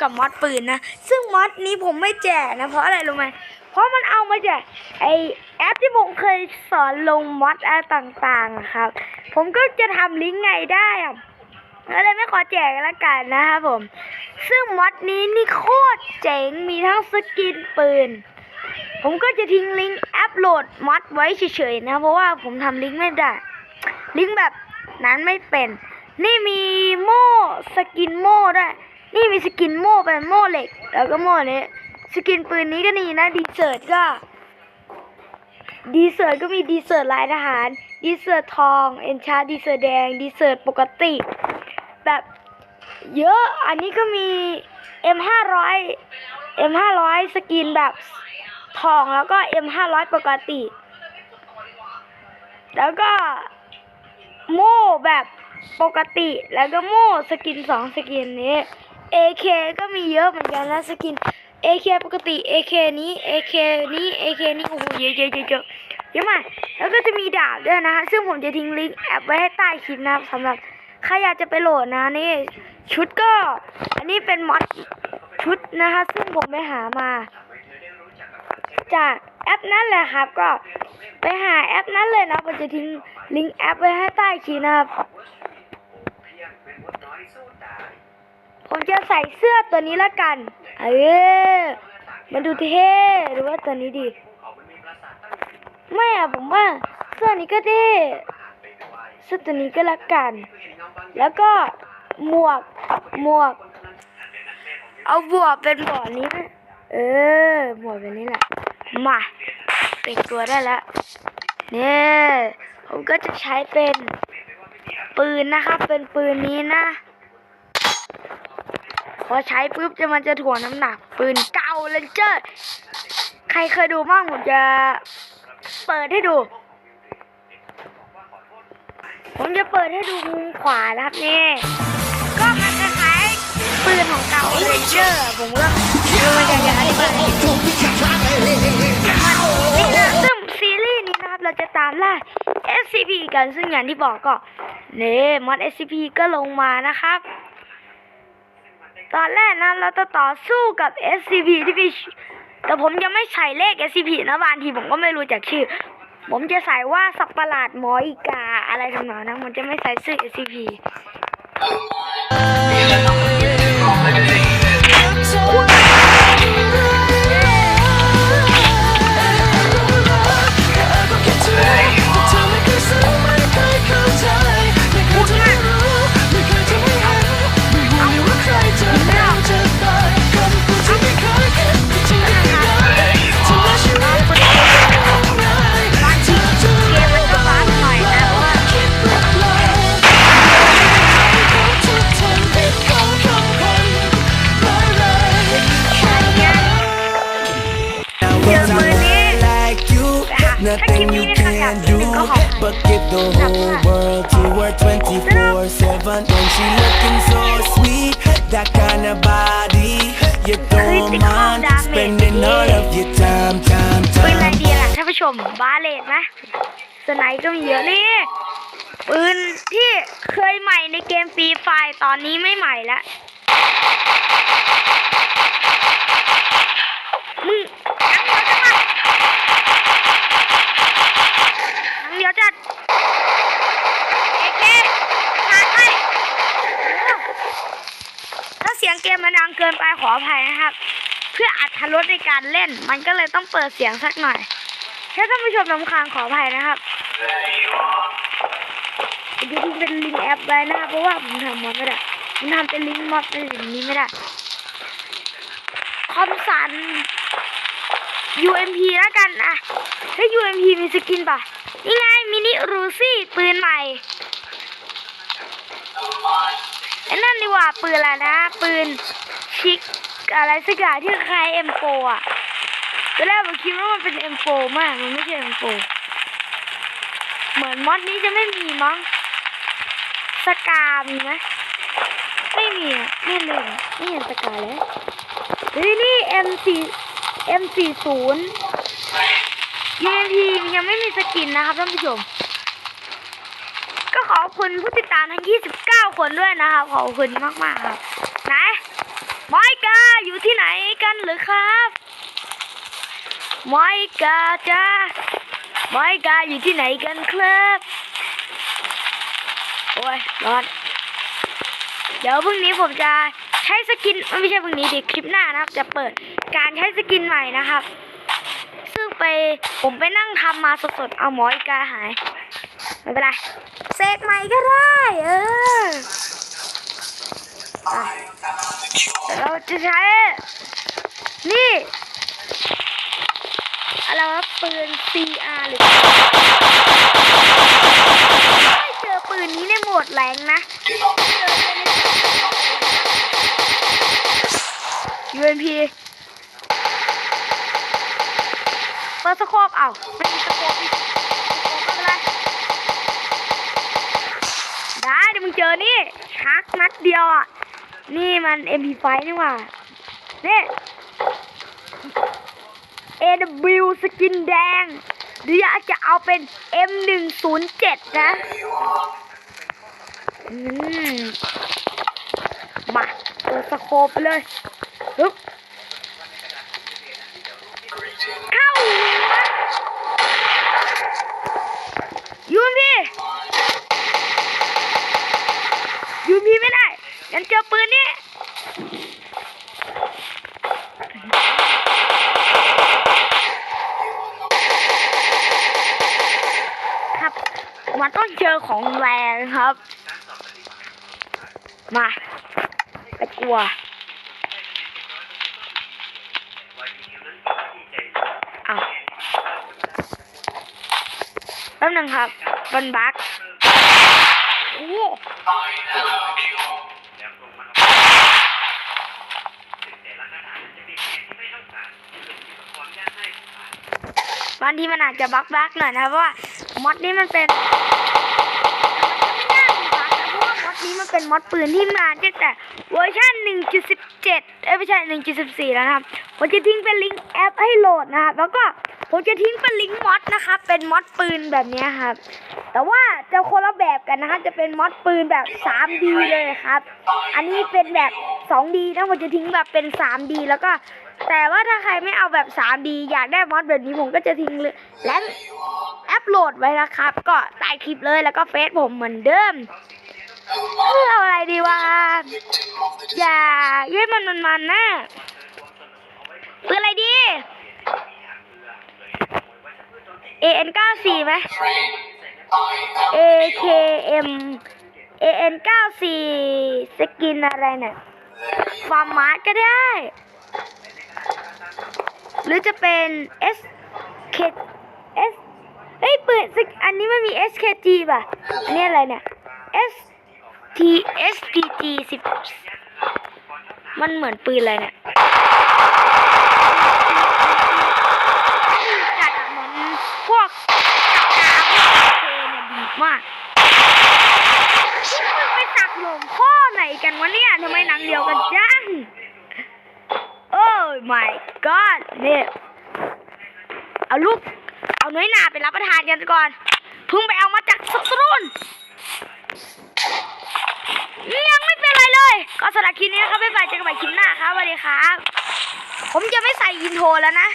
กับมอดปืนนะ ซึ่งมอดนี้ผมไม่แจกนะ เพราะอะไรรู้ไหมเพราะมันเอามาจากไอแอปที่ผมเคยสอนลงมอดอะไรต่างๆครับ ผมก็จะทำลิงก์ไงได้อะก็เลยไม่ขอแจกละกันนะครับผม ซึ่งมอดนี้นี่โคตรเจ๋งมีทั้งสกินปืน ผมก็จะทิ้งลิงก์แอปโหลดมอดไว้เฉยๆนะ เพราะว่าผมทำลิงก์ไม่ได้ ลิงก์แบบนั้นไม่เป็น นี่มีโม่สกินโม่ด้วย นี่มีสกินโม่เป็นโม่เหล็ก แล้วก็โม่เนี้ยสกินปืนนี้ก็นี่นะดีเซิร์ตก็ดีเซิร์ตก็มีดีเซิร์ตลายทหารดีเซิร์ตทองเอนชาดีเซิร์ตแดงดีเซิร์ตปกติ แบบเยอะอันนี้ก็มี M ห้าร้อย M ห้าร้อยสกินแบบทองแล้วก็ M ห้าร้อยปกติ แล้วก็โม่แบบปกติแล้วก็โม่สกินสองสกินนี้ AK ก็มีเยอะเหมือนกันนะสกิน AK ปกติ AK นี้ AK นี้ AK นี้โอ้โหเยอะเยอะเยอะเยอะเยอะมากแล้วก็จะมีดาบด้วยนะฮะซึ่งผมจะทิ้งลิงก์แอปไว้ให้ใต้คลิปนะครับสำหรับใครอยากจะไปโหลดนะนี่ชุดก็ อันนี้เป็นมอดชุดนะคะซึ่งผมไปหามา จากแอปนั้นแหละครับ ก็ไปหาแอปนั้นเลยนะผมจะทิ้งลิงก์แอปไว้ให้ใต้คลิปนะครับผมจะ ใส่เสื้อตัวนี้ละกัน เออ มันดูเท่หรือว่าตัวนี้ดี ไม่อะผมว่าเสื้อนี้ก็เท่เสื้อตัวนี้ก็ละกัน แล้วก็หมวก หมวก เอาบวกเป็นบ่อนี้นะเออ หมวกแบบนี้แหละ มาแต่งตัวได้แล้วเนี่ยผมก็จะใช้เป็นปืนนะครับ เป็นปืนนี้นะ พอใช้ปุ๊บจะมันจะถ่วงน้ำหนัก ปืนเก่าเลนเจอร์ ใครเคยดูบ้างผมจะเปิดให้ดู ผมจะเปิดให้ดูมุมขวานะครับนี่ก็มันคล้ายปืนของเก่าเลนเจอร์ ผมก็มันจะย่างนี้เลยนี่นะซึ่งซีรีส์นี้นะครับเราจะตามล่า SCP กันซึ่งอย่างที่บอกก็เน่มอด SCP ก็ลงมานะครับ ตอนแรกนะเราจะต่อสู้กับ SCP ที่พี่แต่ผมยังไม่ใส่เลข SCP นะบางทีผมก็ไม่รู้จักชื่อ ผมจะใส่ว่าสับประหลาดหมออีกาอะไรทำนองนั้นผมจะไม่ใส่ชื่อ SCP nothing you can do but give the whole world to her 24/7, and she looking so sweet. That kind of body, you don't mind spending all of your time, time, ปืนอะไร time. ดีล่ะท่านผู้ชมบาเลตนะสไนก็มีเยอะนี่ปืนที่เคยใหม่ในเกมฟรีไฟตอนนี้ไม่ใหม่ละ พื่ออัดทรสในการเล่น มันก็เลยต้องเปิดเสียงสักหน่อยถ้าท่านผู้ชมลำคาญขออภัยนะครับผมจะทิ้งเป็นลิงแอปไว้นะเพราะว่าผมทำมันไม่ได้ผมทำเป็นลิงมอดเป็นลิงนี้ไม่ได้คอมสัน UMP แล้วกันนะถ้า UMP มีสกินป่ะนี่ไงมินิรูซี่ปืนใหม่ไอ้นั่นดีกว่าปืนอะไรนะ ปืนชิก อะไรสักอย่างที่คล้าย M4 อะตอนแรกผมคิดว่ามันเป็น M4 มากมันไม่ใช่ M4 เหมือนมอดนี้จะไม่มีมั้งสกามีไหมไม่มีอะไม่เลยไม่เห็นสกาเลยเฮ้ยนี่ M4 M40 UMP ยังไม่มีสกินนะครับท่านผู้ชม ก็ขอบคุณผู้ติดตามทั้ง 29 คนด้วยนะครับ ขอบคุณมาก ๆ ครับ ไมกาอยู่ที่ไหนกันหรือครับไมกาจ้าไมกาอยู่ที่ไหนกันครับ โอ้ยร้อนเดี๋ยวพรุ่งนี้ผมจะใช้สกินไม่ใช่พรุ่งนี้ดิคลิปหน้านะครับ จะเปิดการใช้สกินใหม่นะครับ ซึ่งไปผมไปนั่งทำมาสดๆเอาหมออีกาหาย ไม่เป็นไรเสกใหม่ก็ได้ เออ จะใช้ นี่ อะไรวะปืน CR หรือไม่เจอปืนนี้ในโหมดแรงนะ UMP เปิดสโคปเอาไม่มีสโคปอีกสโคปไม่เป็นไรได้เดี๋ยวมึงเจอนี่ชักนัดเดียวอะ นี่มัน MP5 นี่ว่านี่ย AW สกินแดงหรืออยากจะเอาเป็น M107 นะอืมมาเปิดสโคปไปเลยฮึบเข้าหัวยูมพียูมพีไม่ได้งั้นเจอปืนนี่ครับ มันต้องเจอของแรงครับ มาไปกลัวอ้าวแป๊บหนึงครับบันบั๊กโอ้ บางทีมันอาจจะบั๊กบักหน่อยนะเพราะว่ามอดนี้มันเป็นมันจะไม่น่ามีบั๊กนะเพราะว่ามอดนี้มันเป็นมอดปืนที่มาตั้งแต่เวอร์ชัน1.17 เอ้ยไม่ใช่ 1.14 แล้วนะครับ ผมจะทิ้งเป็นลิงก์แอปให้โหลดนะครับ แล้วก็ผมจะทิ้งเป็นลิงก์มอดนะครับ เป็นมอดปืนแบบนี้ครับ แต่ว่าจะคนละแบบกันนะครับ จะเป็นมอดปืนแบบ 3D เลยครับ อันนี้เป็นแบบ 2D นะผมจะทิ้งแบบเป็น 3D แล้วก็ แต่ว่าถ้าใครไม่เอาแบบ 3D อยากได้มอดแบบนี้ผมก็จะทิ้งเลยและแอปโหลดไว้นะครับ ก็ใต้คลิปเลยแล้วก็เฟซผมเหมือนเดิมเพื่ออะไรดีวะอย่าเย้ยมันมันมันนะเพื่ออะไรดี AN 9 4 ไหม AKM AN 9 4 สกินอะไรเนี่ยฟาร์มาร์ก็ได้ หรือจะเป็น S K S เอ้ยปืนสกอันนี้มันมี SKG ป่ะอันนี้อะไรเนี่ย S T S T G สิบมันเหมือนปืนอะไรเนี่ยจัดอะเหมือนพวกกาพวกเคเนี่ยดีมากมึงไปสักหลวงพ่อไหนกันวะเนี่ยทำไมหนังเดียวกันจัง โอ้ my god เนี่ย เอาลูก เอาน้อยหนาไปรับประทานกันก่อนเพิ่งไปเอามาจากสตูนยังไม่เป็นไรเลย ก็สำหรับคลิปนี้นะครับบ๊ายบายเจอกันใหม่คลิปหน้าครับสวัสดีครับ ผมจะไม่ใส่อินโทรแล้วนะ